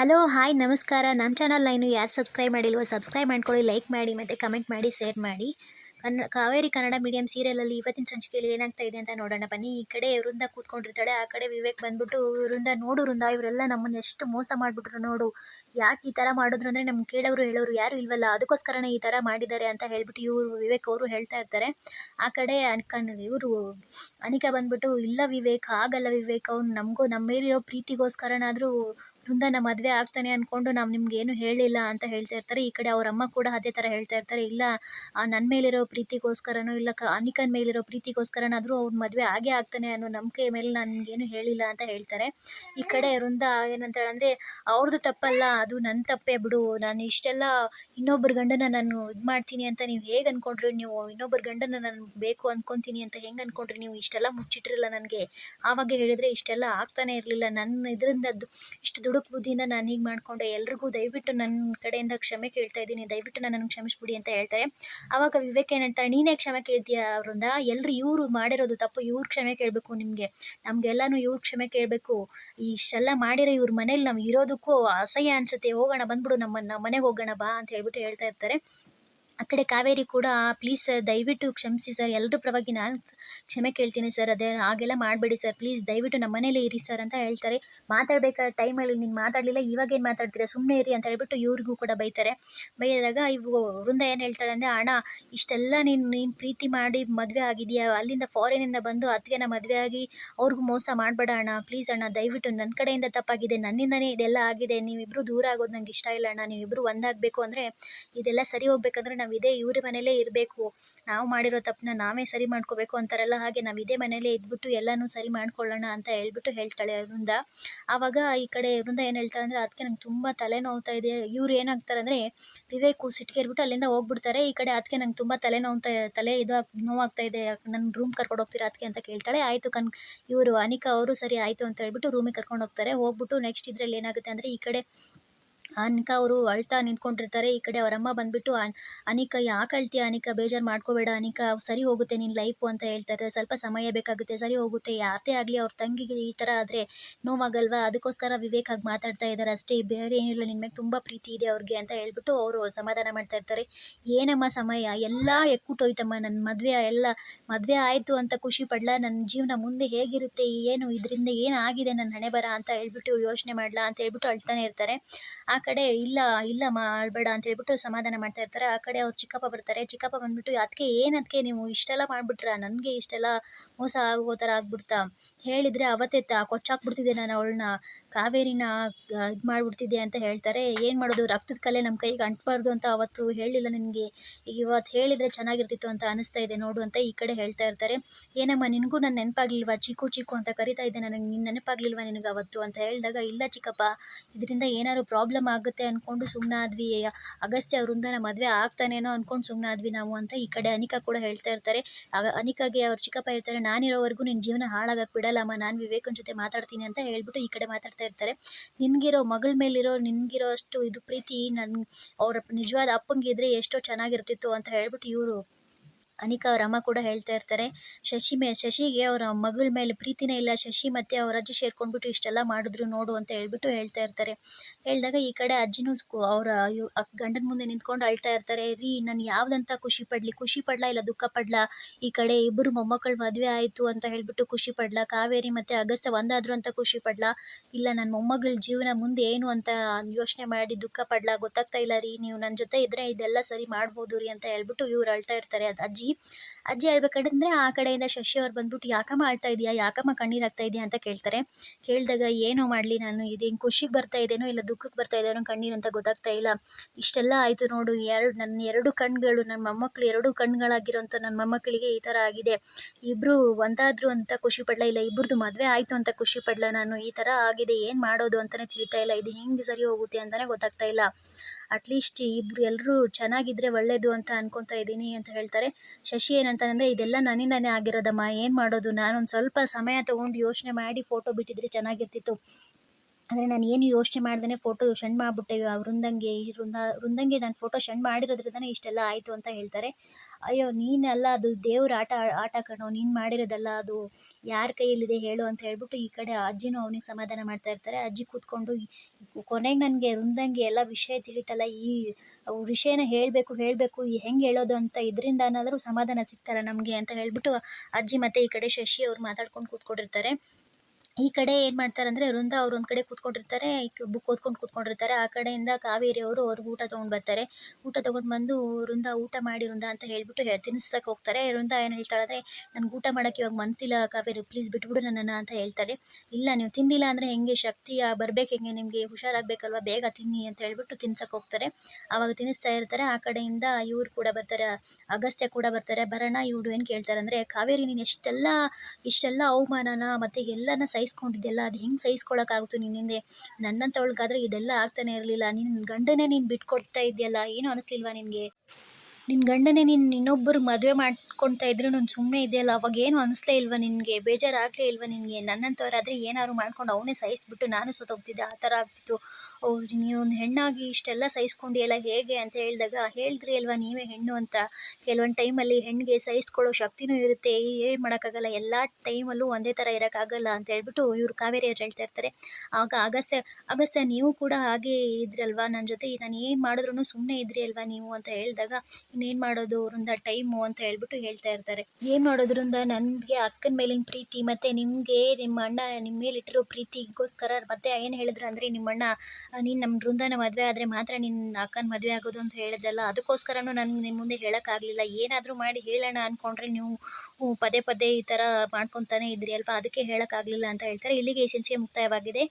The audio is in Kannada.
ಹಲೋ, ಹಾಯ್, ನಮಸ್ಕಾರ. ನಮ್ಮ ಚಾನಲ್ ಇನ್ನು ಯಾರು ಸಬ್ಸ್ಕ್ರೈಬ್ ಮಾಡಿಲ್ವೋ ಸಬ್ಸ್ಕ್ರೈಬ್ ಮಾಡ್ಕೊಳ್ಳಿ ಲೈಕ್ ಮಾಡಿ, ಮತ್ತು ಕಮೆಂಟ್ ಮಾಡಿ ಶೇರ್ ಮಾಡಿ. ಕನ್ನಡ ಕಾವೇರಿ ಕನ್ನಡ ಮೀಡಿಯಂ ಸೀರಿಯಲಲ್ಲಿ ಇವತ್ತಿನ ಸಂಚಿಕೆಯಲ್ಲಿ ಏನಾಗ್ತಾ ಇದೆ ಅಂತ ನೋಡೋಣ. ಬನ್ನಿ, ಈ ಕಡೆ ವೃಂದ ಕೂತ್ಕೊಂಡಿರ್ತಾಳೆ, ಆ ಕಡೆ ವಿವೇಕ್ ಬಂದ್ಬಿಟ್ಟು ವೃಂದ, ನೋಡು ವೃಂದ, ಇವರೆಲ್ಲ ನಮ್ಮನ್ನು ಎಷ್ಟು ಮೋಸ ಮಾಡಿಬಿಟ್ರು ನೋಡು. ಯಾಕೆ ಈ ಥರ ಮಾಡಿದ್ರು ಅಂದರೆ ನಮ್ಮ ಕೇಳೋರು, ಹೇಳೋರು ಯಾರು ಇಲ್ವಲ್ಲ? ಅದಕ್ಕೋಸ್ಕರನೇ ಈ ಥರ ಮಾಡಿದ್ದಾರೆ ಅಂತ ಹೇಳ್ಬಿಟ್ಟು ಇವರು, ವಿವೇಕ್ ಅವರು ಹೇಳ್ತಾ ಇರ್ತಾರೆ. ಆ ಕಡೆ ಅನ್ಕನ್ ಇವರು ಅನಿಕಾ ಬಂದ್ಬಿಟ್ಟು, ಇಲ್ಲ ವಿವೇಕ್, ಆಗಲ್ಲ ವಿವೇಕ್ ಅವ್ರು ನಮಗೂ ನಮ್ಮ ಮೇಲಿರೋ ಪ್ರೀತಿಗೋಸ್ಕರನಾದರೂ ವೃಂದನ ಮದುವೆ ಆಗ್ತಾನೆ ಅಂದ್ಕೊಂಡು ನಾವು ನಿಮ್ಗೆ ಏನು ಹೇಳಿಲ್ಲ ಅಂತ ಹೇಳ್ತಾ ಇರ್ತಾರೆ. ಈ ಕಡೆ ಅವ್ರ ಅಮ್ಮ ಕೂಡ ಅದೇ ಥರ ಹೇಳ್ತಾ ಇರ್ತಾರೆ. ಇಲ್ಲ ನನ್ನ ಮೇಲಿರೋ ಪ್ರೀತಿಗೋಸ್ಕರನೋ, ಇಲ್ಲ ಅನಿಕನ್ ಮೇಲಿರೋ ಪ್ರೀತಿಗೋಸ್ಕರನಾದರೂ ಅವ್ರ ಮದುವೆ ಆಗೇ ಆಗ್ತಾನೆ ಅನ್ನೋ ನಂಬಿಕೆ ಮೇಲೆ ನನ್ಗೇನು ಹೇಳಿಲ್ಲ ಅಂತ ಹೇಳ್ತಾರೆ. ಈ ಕಡೆ ವೃಂದ ಏನಂತಾಳೆ ಅವ್ರದ್ದು ತಪ್ಪಲ್ಲ, ಅದು ನನ್ನ ತಪ್ಪೇ ಬಿಡು. ನಾನು ಇಷ್ಟೆಲ್ಲ ಇನ್ನೊಬ್ಬರ ಗಂಡನ ನಾನು ಇದು ಮಾಡ್ತೀನಿ ಅಂತ ನೀವು ಹೇಗೆ ಅಂದ್ಕೊಂಡ್ರಿ ನೀವು ಇನ್ನೊಬ್ಬರ ಗಂಡನ ನಾನು ಬೇಕು ಅಂದ್ಕೊತೀನಿ ಅಂತ ಹೆಂಗೆ ಅಂದ್ಕೊಂಡ್ರಿ ನೀವು ಇಷ್ಟೆಲ್ಲ ಮುಚ್ಚಿಟ್ರಿಲ್ಲ ನನಗೆ. ಆವಾಗ ಹೇಳಿದರೆ ಇಷ್ಟೆಲ್ಲ ಆಗ್ತಾನೆ ಇರಲಿಲ್ಲ. ನನ್ನ ಇದರಿಂದ ಇಷ್ಟು ದುಡುಕು ಬುದ್ಧಿಯಿಂದ ನಾನು ಹೀಗೆ ಮಾಡಿಕೊಂಡೆ ಎಲ್ರಿಗೂ ದಯವಿಟ್ಟು ನನ್ನ ಕಡೆಯಿಂದ ಕ್ಷಮೆ ಕೇಳ್ತಾ ಇದ್ದೀನಿ. ದಯವಿಟ್ಟು ನನ್ನನ್ನು ಕ್ಷಮಿಸ್ಬಿಡಿ ಅಂತ ಹೇಳ್ತಾರೆ. ಆವಾಗ ವಿವೇಕ್ ಏನಂತಾರೆ ನೀನೇ ಕ್ಷಮೆ ಕೇಳ್ತೀಯ ಅವರಿಂದ ಎಲ್ಲರೂ ಇವರು ಮಾಡಿರೋದು ತಪ್ಪು, ಇವ್ರ ಕ್ಷಮೆ ಕೇಳಬೇಕು ನಿಮಗೆ. ನಮಗೆಲ್ಲನೂ ಇವ್ರ ಕ್ಷಮೆ ಕೇಳಬೇಕು. ಇಷ್ಟೆಲ್ಲ ಮಾಡಿರೋ ಇವ್ರ ಮನೇಲಿ ನಾವು ಇರೋದಕ್ಕೂ ಅಸಹ್ಯ ಅನ್ಸುತ್ತೆ. ಹೋಗೋಣ, ಬಂದ್ಬಿಡು ನಮ್ಮ ನಮ್ಮ ಮನೆಗೆ ಹೋಗೋಣ ಬಾ ಅಂತ ಹೇಳ್ಬಿಟ್ಟು ಹೇಳ್ತಾ ಇರ್ತಾರೆ. ಆ ಕಡೆ ಕಾವೇರಿ ಕೂಡ ಪ್ಲೀಸ್ ಸರ್ ದಯವಿಟ್ಟು ಕ್ಷಮಿಸಿ ಸರ್ ಎಲ್ಲರ ಪರವಾಗಿ ನಾನು ಕ್ಷಮೆ ಕೇಳ್ತೀನಿ ಸರ್ ಅದೇ ಹಾಗೆಲ್ಲ ಮಾಡಬೇಡಿ ಸರ್ ಪ್ಲೀಸ್ ದಯವಿಟ್ಟು ನಮ್ಮ ಮನೇಲೇ ಇರಿ ಸರ್ ಅಂತ ಹೇಳ್ತಾರೆ. ಮಾತಾಡಬೇಕಾದ ಟೈಮಲ್ಲಿ ನೀನು ಮಾತಾಡಲಿಲ್ಲ ಇವಾಗೇನು ಮಾತಾಡ್ತೀರಾ? ಸುಮ್ಮನೆ ಇರಿ ಅಂತ ಹೇಳ್ಬಿಟ್ಟು ಇವ್ರಿಗೂ ಕೂಡ ಬೈತಾರೆ. ಬೈದಾಗ ಇವು ವೃಂದ ಏನು ಹೇಳ್ತಾಳೆ ಅಂದರೆ, ಅಣ್ಣ, ಇಷ್ಟೆಲ್ಲ ನೀನು ನೀನು ಪ್ರೀತಿ ಮಾಡಿ ಮದುವೆ ಆಗಿದೆಯಾ? ಅಲ್ಲಿಂದ ಫಾರಿನಿಂದ ಬಂದು ಅತ್ತಿಗೆನ ಮದುವೆ ಆಗಿ ಅವ್ರಿಗೂ ಮೋಸ ಮಾಡಬೇಡ ಅಣ್ಣ. ಪ್ಲೀಸ್ ಅಣ್ಣ, ದಯವಿಟ್ಟು ನನ್ನ ಕಡೆಯಿಂದ ತಪ್ಪಾಗಿದೆ. ನನ್ನಿಂದನೇ ಇದೆಲ್ಲ ಆಗಿದೆ. ನೀವಿಬ್ಬರು ದೂರ ಆಗೋದು ನಂಗೆ ಇಷ್ಟ ಇಲ್ಲ ಅಣ್ಣ. ನೀವಿಬ್ಬರು ಒಂದಾಗಬೇಕು ಅಂದರೆ, ಇದೆಲ್ಲ ಸರಿ ಹೋಗ್ಬೇಕಂದ್ರೆ ನಾವು ಇದೇ ಇವ್ರ ಮನೇಲೇ ಇರಬೇಕು. ನಾವು ಮಾಡಿರೋ ತಪ್ಪನ್ನ ನಾವೇ ಸರಿ ಮಾಡ್ಕೋಬೇಕು ಅಂತಾರಲ್ಲ, ಹಾಗೆ ನಾವು ಇದೇ ಮನೇಲೇ ಇದ್ಬಿಟ್ಟು ಎಲ್ಲನೂ ಸರಿ ಮಾಡ್ಕೊಳ್ಳೋಣ ಅಂತ ಹೇಳ್ಬಿಟ್ಟು ಹೇಳ್ತಾಳೆ ವೃಂದ. ಆವಾಗ ಈ ಕಡೆ ವೃಂದ ಏನು ಹೇಳ್ತಾಳೆ ಅಂದರೆ ಅದಕ್ಕೆ ನಂಗೆ ತುಂಬ ತಲೆನೋವ್ತಾ ಇದೆ ಇವ್ರು ಏನಾಗ್ತಾರೆ ಅಂದರೆ, ವಿವೇಕು ಸಿಟ್ಕೇರ್ಬಿಟ್ಟು ಅಲ್ಲಿಂದ ಹೋಗ್ಬಿಡ್ತಾರೆ. ಈ ಕಡೆ ಅದಕ್ಕೆ ನಂಗೆ ತುಂಬ ತಲೆ ನೋವ್ತಾ ತಲೆ ಇದು ನೋವಾಗ್ತಾ ಇದೆ. ನನ್ನ ರೂಮ್ ಕರ್ಕೊಂಡು ಹೋಗ್ತೀರಾ ಅದಕ್ಕೆ ಅಂತ ಕೇಳ್ತಾಳೆ. ಆಯಿತು ಕನ್ ಇವರು ಅನಿಕಾ ಅವರು ಸರಿ ಆಯಿತು ಅಂತ ಹೇಳ್ಬಿಟ್ಟು ರೂಮಿಗೆ ಕರ್ಕೊಂಡು ಹೋಗ್ತಾರೆ. ಹೋಗ್ಬಿಟ್ಟು ನೆಕ್ಸ್ಟ್ ಇದರಲ್ಲಿ ಏನಾಗುತ್ತೆ ಅಂದರೆ, ಈ ಕಡೆ ಅನಿಕಾ ಅವರು ಅಳ್ತಾ ನಿಂತ್ಕೊಂಡಿರ್ತಾರೆ, ಈ ಕಡೆ ಅವರಮ್ಮ ಬಂದ್ಬಿಟ್ಟು, ಅನ್, ಅನಿಕಾ, ಯಾಕೆ ಅಳ್ತೀಯ ಅನಿಕಾ? ಬೇಜಾರು ಮಾಡ್ಕೋಬೇಡ ಅನಿಕಾ, ಸರಿ ಹೋಗುತ್ತೆ ನಿನ್ನ ಲೈಫು ಅಂತ ಹೇಳ್ತಾರೆ. ಸ್ವಲ್ಪ ಸಮಯ ಬೇಕಾಗುತ್ತೆ, ಸರಿ ಹೋಗುತ್ತೆ. ಯಾರದೇ ಆಗಲಿ ಅವ್ರ ತಂಗಿಗೆ ಈ ಥರ ಆದರೆ ನೋವಾಗಲ್ವಾ? ಅದಕ್ಕೋಸ್ಕರ ವಿವೇಕ್ ಆಗಿ ಮಾತಾಡ್ತಾ ಇದ್ದಾರೆ ಅಷ್ಟೇ. ಬೇರೆ ಏನಿಲ್ಲ ನಿನ್ನ ಮೇಲೆ ತುಂಬ ಪ್ರೀತಿ ಇದೆ ಅವ್ರಿಗೆ ಅಂತ ಹೇಳ್ಬಿಟ್ಟು ಅವರು ಸಮಾಧಾನ ಮಾಡ್ತಾ ಇರ್ತಾರೆ. ಏನಮ್ಮ ಸಮಯ? ಎಲ್ಲ ಎಕ್ಕುಟ್ಟೋಯ್ತಮ್ಮ ನನ್ನ ಮದುವೆ, ಎಲ್ಲ ಮದುವೆ ಆಯಿತು ಅಂತ ಖುಷಿ ಪಡ್ಲಾ? ನನ್ನ ಜೀವನ ಮುಂದೆ ಹೇಗಿರುತ್ತೆ? ಏನು, ಇದರಿಂದ ಏನಾಗಿದೆ ನನ್ನ ಹಣೆ ಬರ? ಅಂತ ಹೇಳ್ಬಿಟ್ಟು ಯೋಚನೆ ಮಾಡಲಾ ಅಂತ ಹೇಳ್ಬಿಟ್ಟು ಅಳ್ತಾನೆ ಇರ್ತಾರೆ. ಆ ಕಡೆ ಇಲ್ಲ ಇಲ್ಲ ಮಾಡಬೇಡ ಅಂತ ಹೇಳ್ಬಿಟ್ಟು ಸಮಾಧಾನ ಮಾಡ್ತಾ ಇರ್ತಾರೆ. ಆ ಕಡೆ ಅವ್ರು ಚಿಕ್ಕಪ್ಪ ಬರ್ತಾರೆ. ಚಿಕ್ಕಪ್ಪ ಬಂದ್ಬಿಟ್ಟು ಅದಕ್ಕೆ ಏನು ಅದಕ್ಕೆ ನೀವು? ಇಷ್ಟೆಲ್ಲ ಮಾಡ್ಬಿಟ್ರ? ನನಗೆ ಇಷ್ಟೆಲ್ಲ ಮೋಸ ಆಗೋ ಥರ ಆಗ್ಬಿಡ್ತಾ? ಹೇಳಿದರೆ ಕೊಚ್ಚಾಕ್ ಕೊಚ್ಚಾಕ್ಬಿಡ್ತಿದ್ದೆ ನಾನು ಅವಳನ್ನ. ಕಾವೇರಿನ ಇದು ಮಾಡಿಬಿಡ್ತಿದ್ದೆ ಅಂತ ಹೇಳ್ತಾರೆ. ಏನು ಮಾಡೋದು? ರಕ್ತದ ಕಲೆ ನಮ್ಮ ಕೈಗೆ ಅಂಟಬಾರ್ದು ಅಂತ ಅವತ್ತು ಹೇಳಿಲ್ಲ ನಿನಗೆ. ಈಗ ಇವತ್ತು ಹೇಳಿದರೆ ಚೆನ್ನಾಗಿರ್ತಿತ್ತು ಅಂತ ಅನಿಸ್ತಾ ಇದೆ ನೋಡು ಅಂತ ಈ ಕಡೆ ಹೇಳ್ತಾ ಇರ್ತಾರೆ. ಏನಮ್ಮ, ನಿನಗೂ ನನ್ನ ನೆನಪಾಗ್ಲಿಲ್ವಾ? ಚಿಕ್ಕು ಚಿಕ್ಕು ಅಂತ ಕರಿತಾ ಇದ್ದೆ. ನನಗೆ ನಿನ್ನ ನೆನಪಾಗ್ಲಿಲ್ವಾ ನಿನಗೆ ಅವತ್ತು? ಅಂತ ಹೇಳಿದಾಗ, ಇಲ್ಲ ಚಿಕ್ಕಪ್ಪ, ಇದರಿಂದ ಏನಾದ್ರು ಪ್ರಾಬ್ಲಮ್ ಆಗುತ್ತೆ ಅಂದ್ಕೊಂಡು ಸುಮ್ಮನಾದ್ವಿ ಅಗಸ್ತ್ಯ ವೃಂದನ ಮದುವೆ ಆಗ್ತಾನೇನೋ ಅಂದ್ಕೊಂಡು ಸುಮ್ಮನಾದ್ವಿ ನಾವು ಅಂತ ಈ ಕಡೆ ಅನಿಕಾ ಕೂಡ ಹೇಳ್ತಾ ಇರ್ತಾರೆ. ಆಗ ಅನಿಕಾಗೆ ಅವ್ರ ಚಿಕ್ಕಪ್ಪ ಹೇಳ್ತಾರೆ, ನಾನಿರೋವರೆಗೂ ನಿನ್ನ ಜೀವನ ಹಾಳಾಗಕ್ಕೆ ಬಿಡಲ್ಲಮ್ಮ, ನಾನು ವಿವೇಕನ ಜೊತೆ ಮಾತಾಡ್ತೀನಿ ಅಂತ ಹೇಳ್ಬಿಟ್ಟು ಈ ಕಡೆ ಮಾತಾಡ್ತಾ ಇರ್ತಾರೆ. ನಿನಗಿರೋ ಮಗಳ ಮೇಲಿರೋ ನಿನಗಿರೋ ಅಷ್ಟು ಇದು ಪ್ರೀತಿ ನನ್ನ ಅವ್ರ ನಿಜವಾದ ಅಪ್ಪಂಗಿದ್ರೆ ಎಷ್ಟೋ ಚೆನ್ನಾಗಿರ್ತಿತ್ತು ಅಂತ ಹೇಳ್ಬಿಟ್ಟು ಇವರು ಅನಿಕಾ ಅವರ ಅಮ್ಮ ಕೂಡ ಹೇಳ್ತಾ ಇರ್ತಾರೆ, ಶಶಿ ಮೇ, ಶಶಿಗೆ ಅವರ ಮಗಳ ಮೇಲೆ ಪ್ರೀತಿನೇ ಇಲ್ಲ, ಶಶಿ ಮತ್ತು ಅವ್ರ ಅಜ್ಜಿ ಸೇರ್ಕೊಂಡ್ಬಿಟ್ಟು ಇಷ್ಟೆಲ್ಲ ಮಾಡಿದ್ರು ನೋಡು ಅಂತ ಹೇಳ್ಬಿಟ್ಟು ಹೇಳ್ತಾ ಇರ್ತಾರೆ. ಹೇಳಿದಾಗ ಈ ಕಡೆ ಅಜ್ಜಿನೂ ಅವರ ಗಂಡನ ಮುಂದೆ ನಿಂತ್ಕೊಂಡು ಅಳ್ತಾ ಇರ್ತಾರೆ, ರೀ, ನಾನು ಯಾವ್ದಂತ ಖುಷಿ ಪಡ್ಲಿ, ಖುಷಿ ಪಡ್ಲಾ ಇಲ್ಲ, ದುಃಖ ಪಡ್ಲಾ? ಈ ಕಡೆ ಇಬ್ಬರು ಮೊಮ್ಮಕ್ಕಳ ಮದುವೆ ಆಯಿತು ಅಂತ ಹೇಳ್ಬಿಟ್ಟು ಖುಷಿ ಪಡ್ಲಾ? ಕಾವೇರಿ ಮತ್ತು ಅಗಸ್ತ್ಯ ಒಂದಾದ್ರು ಅಂತ ಖುಷಿ ಪಡ್ಲಾ? ಇಲ್ಲ ನನ್ನ ಮೊಮ್ಮಗಳ ಜೀವನ ಮುಂದೆ ಏನು ಅಂತ ಯೋಚನೆ ಮಾಡಿ ದುಃಖ ಪಡ್ಲಾ? ಗೊತ್ತಾಗ್ತಾ ಇಲ್ಲ ರೀ, ನೀವು ನನ್ನ ಜೊತೆ ಇದ್ರೆ ಇದೆಲ್ಲ ಸರಿ ಮಾಡ್ಬೋದು ರೀ ಅಂತ ಹೇಳ್ಬಿಟ್ಟು ಇವ್ರು ಅಳ್ತಾ ಇರ್ತಾರೆ. ಅದು ಅಜ್ಜಿ ಅಜ್ಜಿ ಹೇಳ್ಬೇಕಂದ್ರೆ ಆ ಕಡೆಯಿಂದ ಶಶಿ ಅವ್ರು ಬಂದ್ಬಿಟ್ಟು, ಯಾಕಮ್ಮ ಆಳ್ತಾ ಇದೆಯಾ? ಯಾಕಮ್ಮ ಕಣ್ಣೀರು ಆಗ್ತಾ ಇದೆಯಾ ಅಂತ ಕೇಳ್ತಾರೆ. ಕೇಳಿದಾಗ, ಏನೋ ಮಾಡಲಿ ನಾನು, ಇದೇನು ಖುಷಿಗೆ ಬರ್ತಾ ಇದೇನೋ ಇಲ್ಲ ದುಃಖಕ್ಕೆ ಬರ್ತಾ ಇದೇನೋ ಕಣ್ಣೀರು ಅಂತ ಗೊತ್ತಾಗ್ತಾ ಇಲ್ಲ. ಇಷ್ಟೆಲ್ಲ ಆಯಿತು ನೋಡು ಎರಡು ನನ್ನ ಎರಡು ಕಣ್ಗಳು ನನ್ನ ಮೊಮ್ಮಕ್ಕಳು ಎರಡು ಕಣ್ಗಳಾಗಿರೋಂಥ ನನ್ನ ಮೊಮ್ಮಕ್ಕಳಿಗೆ ಈ ಥರ ಆಗಿದೆ. ಇಬ್ಬರು ಒಂದಾದ್ರು ಅಂತ ಖುಷಿ ಪಡಲ ಇಲ್ಲ ಇಬ್ಬರದು ಮದುವೆ ಆಯಿತು ಅಂತ ಖುಷಿ ಪಡಲ ನಾನು, ಈ ಥರ ಆಗಿದೆ, ಏನು ಮಾಡೋದು ಅಂತಲೇ ತಿಳಿತಾ ಇಲ್ಲ. ಇದು ಹೆಂಗೆ ಸರಿ ಹೋಗುತ್ತೆ ಅಂತಲೇ ಗೊತ್ತಾಗ್ತಾ ಇಲ್ಲ. ಅಟ್ಲೀಸ್ಟ್ ಇಬ್ರು ಎಲ್ಲರೂ ಚೆನ್ನಾಗಿದ್ರೆ ಒಳ್ಳೇದು ಅಂತ ಅನ್ಕೊತಾ ಇದ್ದೀನಿ ಅಂತ ಹೇಳ್ತಾರೆ. ಶಶಿ ಏನಂತಂದರೆ ಇದೆಲ್ಲ ನನ್ನಿಂದಾನೇ ಆಗಿರೋದಮ್ಮ. ಏನು ಮಾಡೋದು? ನಾನೊಂದು ಸ್ವಲ್ಪ ಸಮಯ ತಗೊಂಡು ಯೋಚನೆ ಮಾಡಿ ಫೋಟೋ ಬಿಟ್ಟಿದ್ರೆ ಚೆನ್ನಾಗಿರ್ತಿತ್ತು. ಅಂದರೆ ನಾನು ಏನು ಯೋಚನೆ ಮಾಡ್ದೇ ಫೋಟೋ ಸೆಂಡ್ ಮಾಡಿಬಿಟ್ಟೆ, ವೃಂದಂಗೆ, ಈ ವೃಂದ, ವೃಂದಂಗೆ ನಾನು ಫೋಟೋ ಸೆಂಡ್ ಮಾಡಿರೋದ್ರಿಂದನೇ ಇಷ್ಟೆಲ್ಲ ಆಯಿತು ಅಂತ ಹೇಳ್ತಾರೆ. ಅಯ್ಯೋ, ನೀನಲ್ಲ ಅದು ದೇವ್ರ ಆಟ ಆಟ ಕಣೋ, ನೀನು ಮಾಡಿರೋದಲ್ಲ ಅದು ಯಾರ ಕೈಯಲ್ಲಿದೆ ಹೇಳು ಅಂತ ಹೇಳ್ಬಿಟ್ಟು ಈ ಕಡೆ ಅಜ್ಜಿನೂ ಅವನಿಗೆ ಸಮಾಧಾನ ಮಾಡ್ತಾ ಇರ್ತಾರೆ. ಅಜ್ಜಿ ಕೂತ್ಕೊಂಡು ಕೊನೆಗೆ ನನಗೆ ವೃಂದಂಗೆ ಎಲ್ಲ ವಿಷಯ ತಿಳಿತಲ್ಲ, ಈ ವಿಷಯನ ಹೇಳಬೇಕು ಹೇಳಬೇಕು ಹೆಂಗೆ ಹೇಳೋದು ಅಂತ ಇದರಿಂದನಾದರೂ ಸಮಾಧಾನ ಸಿಗ್ತಾರೆ ನಮಗೆ ಅಂತ ಹೇಳ್ಬಿಟ್ಟು ಅಜ್ಜಿ ಮತ್ತೆ ಈ ಕಡೆ ಶಶಿ ಅವ್ರು ಮಾತಾಡ್ಕೊಂಡು ಕೂತ್ಕೊಂಡಿರ್ತಾರೆ. ಈ ಕಡೆ ಏನು ಮಾಡ್ತಾರೆ ಅಂದರೆ ವೃಂದ ಅವ್ರು ಒಂದು ಕಡೆ ಕೂತ್ಕೊಂಡಿರ್ತಾರೆ ಬುಕ್ ಓದ್ಕೊಂಡು ಕೂತ್ಕೊಂಡಿರ್ತಾರೆ. ಆ ಕಡೆಯಿಂದ ಕಾವೇರಿ ಅವರು ಅವ್ರಿಗೆ ಊಟ ತೊಗೊಂಡು ಬರ್ತಾರೆ. ಊಟ ತೊಗೊಂಡು ಬಂದು ವೃಂದ ಊಟ ಮಾಡಿ ವೃಂದ ಅಂತ ಹೇಳ್ಬಿಟ್ಟು ಹೇ ತಿನ್ನಿಸಕ್ಕೆ ಹೋಗ್ತಾರೆ. ವೃಂದ ಏನು ಹೇಳ್ತಾಳೆ ಅಂದರೆ, ನನಗೆ ಊಟ ಮಾಡೋಕ್ಕೆ ಇವಾಗ ಮನಸ್ಸಿಲ್ಲ ಕಾವೇರಿ, ಪ್ಲೀಸ್ ಬಿಟ್ಬಿಡು ನನ್ನನ್ನು ಅಂತ ಹೇಳ್ತಾರೆ ಇಲ್ಲ, ನೀವು ತಿಂದಿಲ್ಲ ಅಂದರೆ ಹೆಂಗೆ, ಶಕ್ತಿ ಬರ್ಬೇಕು ಹೆಂಗೆ, ನಿಮಗೆ ಹುಷಾರಾಗ್ಬೇಕಲ್ವಾ, ಬೇಗ ತಿನ್ನಿ ಅಂತ ಹೇಳ್ಬಿಟ್ಟು ತಿನ್ಸಕ್ಕೆ ಹೋಗ್ತಾರೆ. ಆವಾಗ ತಿನ್ನಿಸ್ತಾ ಇರ್ತಾರೆ. ಆ ಕಡೆಯಿಂದ ಇವ್ರು ಕೂಡ ಬರ್ತಾರೆ, ಅಗಸ್ತ್ಯ ಕೂಡ ಬರ್ತಾರೆ. ಬರೋಣ ಇವ್ರು ಏನು ಕೇಳ್ತಾರೆ ಅಂದರೆ, ಕಾವೇರಿ ನೀನು ಎಷ್ಟೆಲ್ಲ, ಇಷ್ಟೆಲ್ಲ ಅವಮಾನನ ಮತ್ತು ಎಲ್ಲನ ಸಹಿಸ್ಕೊಂಡಿದ್ದೆಲ್ಲ, ಅದು ಹೆಂಗೆ ಸಹಿಸ್ಕೊಳಕ್ಕಾಗುತ್ತು ನಿನ್ನಿಂದೆ ನನ್ನಂಥವಳಿಗಾದ್ರೆ ಇದೆಲ್ಲ ಆಗ್ತಾನೆ ಇರಲಿಲ್ಲ. ನಿನ್ನ ಗಂಡನೇ ನೀನು ಬಿಟ್ಕೊಡ್ತಾ ಇದೆಯಲ್ಲ, ಏನು ಅನಿಸ್ಲಿಲ್ವಾ ನಿನಗೆ? ನಿನ್ನ ಗಂಡನೇ ನೀನು ಇನ್ನೊಬ್ಬರು ಮದುವೆ ಮಾಡ್ಕೊಳ್ತಾ ಇದ್ರೆ ನಾನು ಸುಮ್ಮನೆ ಇದೆಯಲ್ಲ, ಅವಾಗ ಏನು ಅನಿಸ್ಲೇ ಇಲ್ವಾ ನಿನಗೆ? ಬೇಜಾರಾಗಲೇ ಇಲ್ವಾ ನಿನಗೆ? ನನ್ನಂಥವ್ರಾದರೆ ಏನಾದ್ರು ಮಾಡ್ಕೊಂಡು ಅವನೇ ಸಹಿಸ್ಬಿಟ್ಟು ನಾನು ಸತ್ತೋಗ್ತಿದ್ದೆ ಆ ಥರ ಆಗ್ತಿತ್ತು. ಅವ್ರು ನೀವೊಂದು ಹೆಣ್ಣಾಗಿ ಇಷ್ಟೆಲ್ಲ ಸಹಿಸ್ಕೊಂಡಿಯಲ್ಲ ಹೇಗೆ ಅಂತ ಹೇಳಿದಾಗ, ಹೇಳಿದ್ರಿ ಅಲ್ವಾ ನೀವೇ ಹೆಣ್ಣು ಅಂತ. ಕೆಲವೊಂದು ಟೈಮಲ್ಲಿ ಹೆಣ್ಣಿಗೆ ಸಹಿಸ್ಕೊಳ್ಳೋ ಶಕ್ತಿನೂ ಇರುತ್ತೆ. ಏನು ಮಾಡೋಕ್ಕಾಗಲ್ಲ. ಎಲ್ಲ ಟೈಮಲ್ಲೂ ಒಂದೇ ಥರ ಇರೋಕ್ಕಾಗಲ್ಲ ಅಂತ ಹೇಳ್ಬಿಟ್ಟು ಇವರು ಕಾವೇರಿ ಅವ್ರು ಹೇಳ್ತಾ ಇರ್ತಾರೆ. ಆಗ ಅಗಸ್ತ್ಯ ಅಗಸ್ತ್ಯ ನೀವು ಕೂಡ ಹಾಗೆ ಇದ್ರಲ್ವಾ? ನನ್ನ ಜೊತೆ ನಾನು ಏನು ಮಾಡಿದ್ರು ಸುಮ್ಮನೆ ಇದ್ರಿ ಅಲ್ವಾ ನೀವು ಅಂತ ಹೇಳಿದಾಗ, ಇನ್ನೇನು ಮಾಡೋದು ಅವರಿಂದ ಟೈಮು ಅಂತ ಹೇಳ್ಬಿಟ್ಟು ಹೇಳ್ತಾ ಇರ್ತಾರೆ. ಏನು ಮಾಡೋದ್ರಿಂದ ನನಗೆ ಅಕ್ಕನ ಮೇಲಿನ ಪ್ರೀತಿ ಮತ್ತು ನಿಮಗೆ ನಿಮ್ಮ ಅಣ್ಣ ನಿಮ್ಮ ಮೇಲಿಟ್ಟಿರೋ ಪ್ರೀತಿಗೋಸ್ಕರ ಮತ್ತೆ ಏನು ಹೇಳಿದ್ರು ಅಂದರೆ, ನಿಮ್ಮಣ್ಣ ನೀನು ನಮ್ಮ ವೃಂದನ ಮದುವೆ ಆದರೆ ಮಾತ್ರ ನಿನ್ನ ಅಕ್ಕನ ಮದುವೆ ಆಗೋದು ಅಂತ ಹೇಳಿದ್ರಲ್ಲ, ಅದಕ್ಕೋಸ್ಕರನೂ ನಾನು ನಿಮ್ಮ ಮುಂದೆ ಹೇಳೋಕ್ಕಾಗಲಿಲ್ಲ. ಏನಾದರೂ ಮಾಡಿ ಹೇಳೋಣ ಅಂದ್ಕೊಂಡ್ರೆ ನೀವು ಪದೇ ಪದೇ ಈ ಥರ ಮಾಡ್ಕೊತಾನೆ ಇದ್ರಿ ಅಲ್ವಾ? ಅದಕ್ಕೆ ಹೇಳೋಕ್ಕಾಗಲಿಲ್ಲ ಅಂತ ಹೇಳ್ತಾರೆ. ಇಲ್ಲಿಗೆ ಈ ಸಂಚಿಕೆ ಮುಕ್ತಾಯವಾಗಿದೆ.